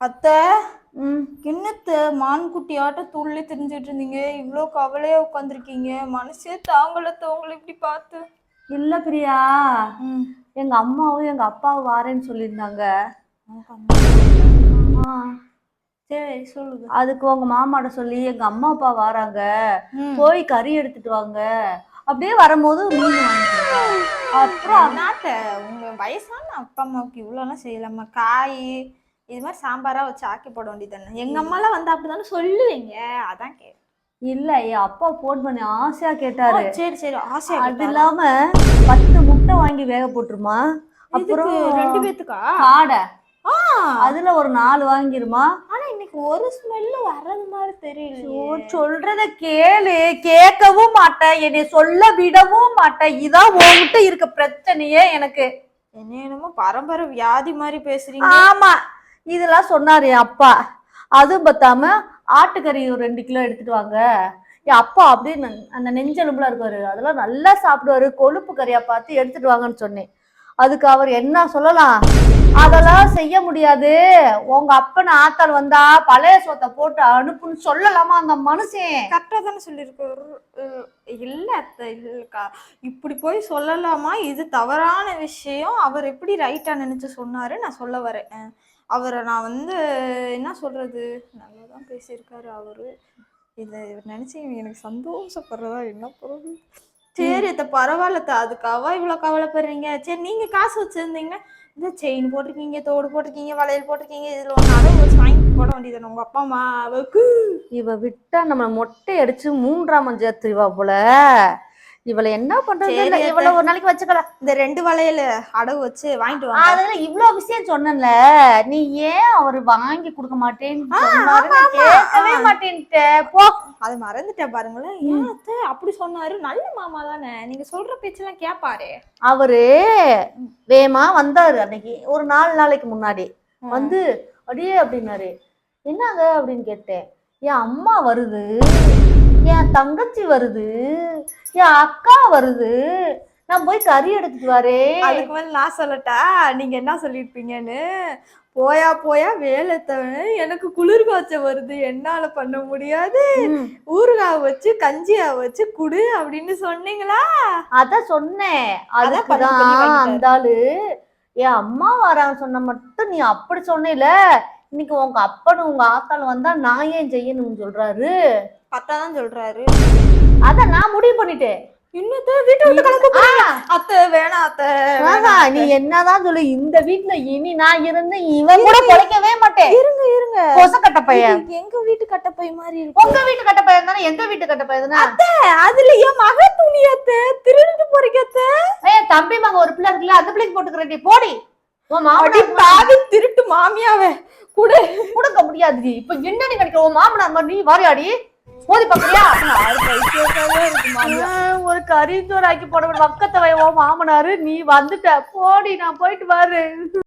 அத்தை என்னத்த மான்குட்டியாட்ட துள்ளி திரிஞ்சிட்டு இருந்தீங்க இவ்வளோ கவலையா உட்காந்துருக்கீங்க மனசே தாங்கலத்த உங்களை இப்படி பார்த்து. இல்ல பிரியா. எங்க அம்மாவும் எங்க அப்பாவும் வாரேன்னு சொல்லியிருந்தாங்க. சரி சொல்லுங்க. அதுக்கு உங்க மாமாட்ட சொல்லி எங்க அம்மா அப்பா வராங்க. போய் கறி எடுத்துட்டு வாங்க. அப்படியே வரும்போது மீன் அப்புறம் அண்ணாத்த உங்க வயசான அப்பா அம்மாவுக்கு இவ்வளோலாம் செய்யலாமா காய் இது மாதிரி சாம்பாரா வச்சு ஆக்கி போட வேண்டியதானே எங்க அம்மாலாம் வந்து அப்படிதானே சொல்லுவீங்க? அதான் கே இல்ல என் அப்பா போன் பண்ணி ஆசையா கேட்டாரு. சரி சரி. ஆசையா அது? இல்லாம பத்து முட்டை வாங்கி வேக போட்டுருமா? அப்புறம் ரெண்டு பேத்துக்கா? காடை. ஆ. அதுல ஒரு நாலு வாங்கிருமா? ஆனா இன்னைக்கு ஒரு ஸ்மெல்லு வர்றது மாதிரி தெரியல சொல்றத கேளு. கேட்கவும் மாட்டேன். என்னை சொல்ல விடவும் மாட்டேன். இதான் உன்கிட்ட இருக்க பிரச்சனையே எனக்கு. என்ன என்னமோ பரம்பரை வியாதி மாதிரி பேசுறீங்க. ஆமா. இதெல்லாம் சொன்னார் என் அப்பா. அதுவும் பத்தாம ஆட்டுக்கறி ஒரு ரெண்டு கிலோ எடுத்துட்டு வாங்க. என் அப்பா அப்படியே அந்த நெஞ்செலும்புல இருக்காரு. அதெல்லாம் நல்லா சாப்பிடுவாரு. கொழுப்பு கறியா பார்த்து எடுத்துட்டு வாங்கன்னு சொன்னேன். அதுக்கு அவர் என்ன சொல்லலாம்? அதெல்லாம் செய்ய முடியாது. உங்க அப்பன் ஆத்தாள் வந்தா பழைய சோத்தை போட்டு அனுப்புன்னு சொல்லலாமா அந்த மனுஷன்? கரெக்டாக தானே சொல்லியிருக்காரு. இல்ல இல்லக்கா. இப்படி போய் சொல்லலாமா? இது தவறான விஷயம். அவர் எப்படி ரைட்டா நினைச்சு சொன்னாரு நான் சொல்ல வரேன். அவரை நான் வந்து என்ன சொல்கிறது நல்லா தான் பேசியிருக்காரு அவர். இதை நினச்சி எனக்கு சந்தோஷப்படுறதா என்ன பொருள்? சரி இத்த பரவாயில்ல அதுக்காவா இவ்வளோ கவலைப்படுறீங்க? சரி நீங்கள் காசு வச்சுருந்தீங்கன்னா இந்த செயின் போட்டிருக்கீங்க தோடு போட்டிருக்கீங்க வளையல் போட்டிருக்கீங்க இதில் ஒன்று அளவு வச்சு வாங்கி போட வேண்டியது உங்கள் அப்பா அம்மாவுக்கு. இவ விட்டா நம்ம மொட்டை அடிச்சு மூன்றாம் சேர்த்துவா போல. இவளை என்ன பண்றது இல்ல. இவளை ஒரு நாளைக்கு வச்சுக்கலாம் இந்த ரெண்டு வளையல் அடகு வச்சு வாங்கிட்டு வாங்க. அதுல இவ்வளவு விஷயம் சொன்னல நீ ஏன் அவரு வாங்கி கொடுக்க நான் கேட்கவே. மாட்டேன்ட்ட. போ. அது மறந்துட்டேன் பாருங்களேன். ஏன் அப்படி சொன்னாரு. நல்ல மாமா தானே. நீங்க சொல்ற பேச்செல்லாம் கேப்பாரு. அவரு வேமா வந்தாரு அன்னைக்கு. ஒரு நாலு நாளைக்கு முன்னாடி. வந்து அடியே அப்படின்னாரு. என்னங்க? அப்படின்னு கேட்டேன். என் அம்மா வருது. என் தங்கச்சி வருது என் அக்கா வருது. நான் போய் கறி எடுத்துட்டு வரேன் அதுக்கு மேல நான் சொல்லட்டா? நீங்க என்ன சொல்லிருப்பீங்கன்னு? போயா போயா வேலை தவிர எனக்கு குளிர் காய்ச்சல் வருது. என்னால பண்ண முடியாது. ஊறுகாய் வச்சு கஞ்சியா வச்சு குடு அப்படின்னு சொன்னீங்களா? அதான் சொன்னேன். அதான். அந்த ஆளு என் அம்மா வராங்க சொன்ன மட்டும் நீ அப்படி சொன்னேல. இன்னைக்கு உங்க அப்பனும் உங்க ஆத்தாள் வந்தா நான் ஏன் செய்யணும்னு சொல்றாரு? பத்தாதான் சொல்றாரு. அதான் நான் முடிவு பண்ணிட்டேன். இன்னத்த வீட்டை விட்டு போறீங்க. அத்தை வேணாம் அத்தை வேணாம் நீ என்னதான் சொல்லு இந்த வீட்ல இனி நான் இருந்து இவன் கூட பொழைக்கவே மாட்டேன். இருங்க இருங்க. கொசக்கட்ட பையன். இது எங்க வீட்டு மாதிரி இருக்கு? உங்க வீட்டு கட்ட பையன் தானே எங்க வீட்டு கட்ட பையன் தானே? அத்தை அதுல என் மக திருடிட்டு போறீங்க அத்தை. ஏய் தம்பி மக ஒரு பிள்ளை இருக்குல்ல அந்த பிள்ளைக்கு போட்டுக்கிறேன் போடி. உன் அடி மாமனார் பாவி திருட்டு மாமியாவே. குடு. கொடுக்க முடியாது இப்ப என்ன நீ கிடைக்கிற உன் மாமனார் மாதிரி நீ வாரியாடி. மோதி பாக்குறியா ஒரு கறி ஆக்கி போட வக்கத்தை வை மாமனாரு நீ வந்துட்ட. போடி நான் போயிட்டு வரு